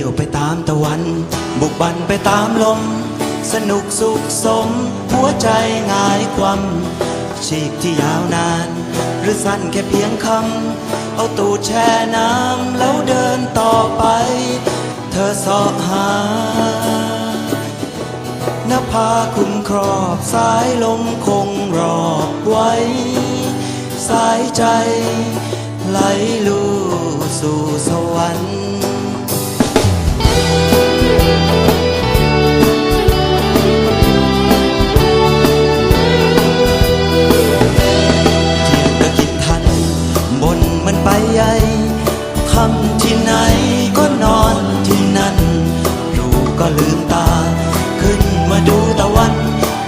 ที่ยวไปตามตะวัน บุกบันไปตามลม สนุกสุขสม หัวใจงายความฉีกที่ยาวนาน หรือสั้นแค่เพียงคำเอาตูแช่น้ำแล้วเดินต่อไป เธอสาะหานภาคลุมครอบสายลมคงรอบไว้ สายใจ ไหลลู่สู่สวรรค์ มันไปใหญ่คำที่ไหนก็นอนที่นั่น รู้ก็ลืมตา ขึ้นมาดูตะวัน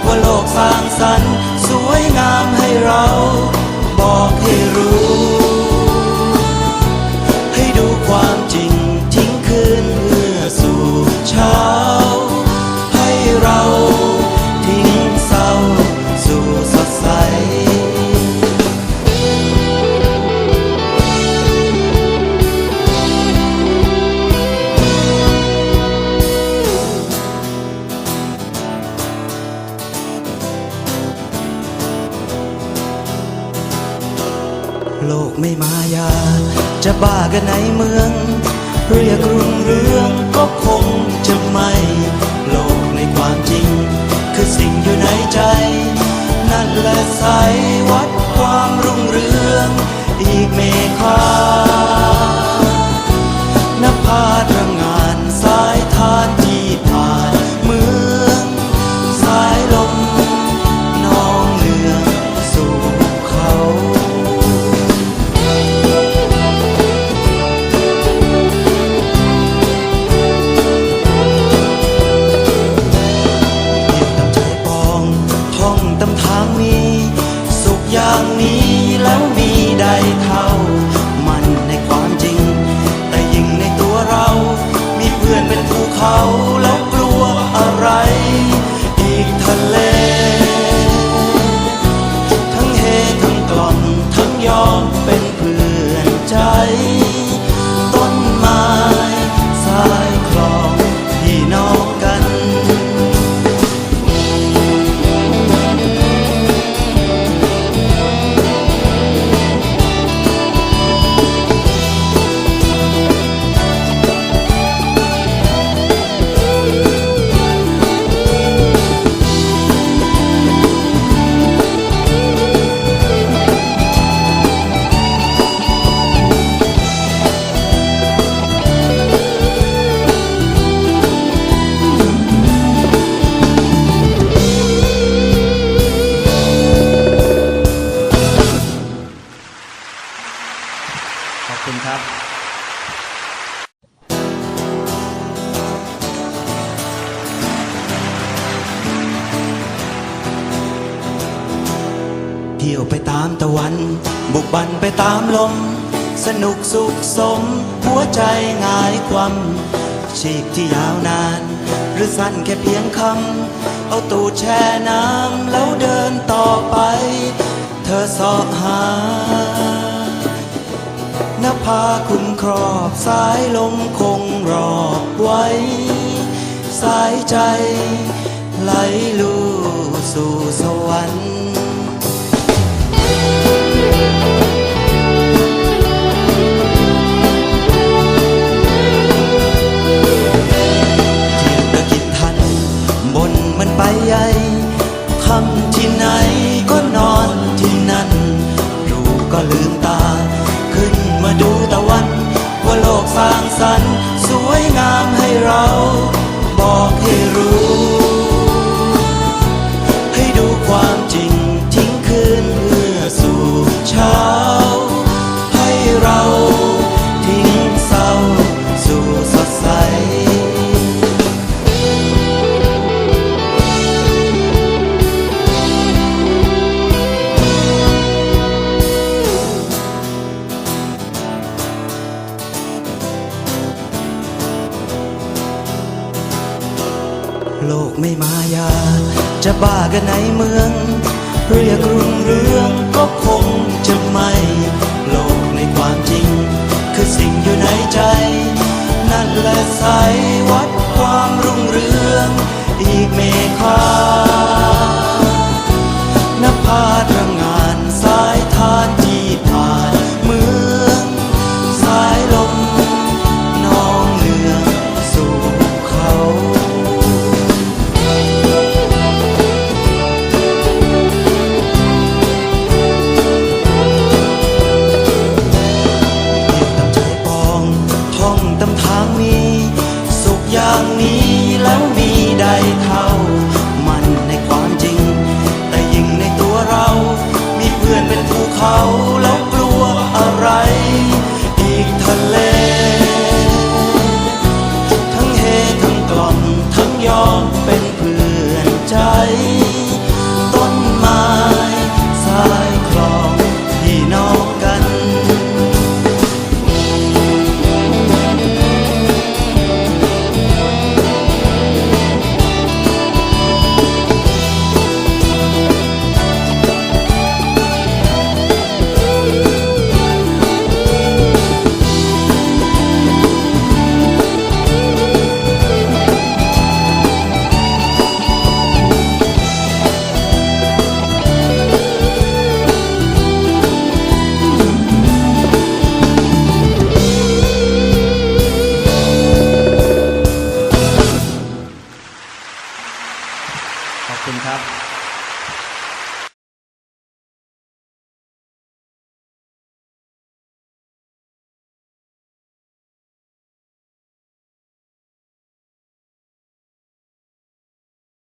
ว่าโลกสร้างสรรค์สวยงามให้เรา โลกไม่มายา จะบ้ากันไหนเมือง เรียกรุ่งเรืองก็คงจะไม่ โลกในความจริง คือสิ่งอยู่ในใจ นั่นแหละสายวัด ที่ยวไปตามตะวัน บุกบันไปตามลม สนุกสุขสม หัวใจงายความฉีกที่ยาวนาน หรือสั้นแค่เพียงคำ เอาตูดแช่น้ำแล้วเดินต่อไป เธอสาะหานภาคลุมครอบสายลมคงรอบไว้ สายใจ ไหลลู่สู่สวรรค์างสรรค์สวยงามให้เรา บอกให้รู้ มายา จะบ้ากันไหนเมือง เรียกรุ่งเรืองก็คงจะไม่ โลกในความจริง คือสิ่งอยู่ในใจ นั่นแหละใสาวัดความรุ่งเรือง อีกเมฆาางนี้แล้วมีใดเท่า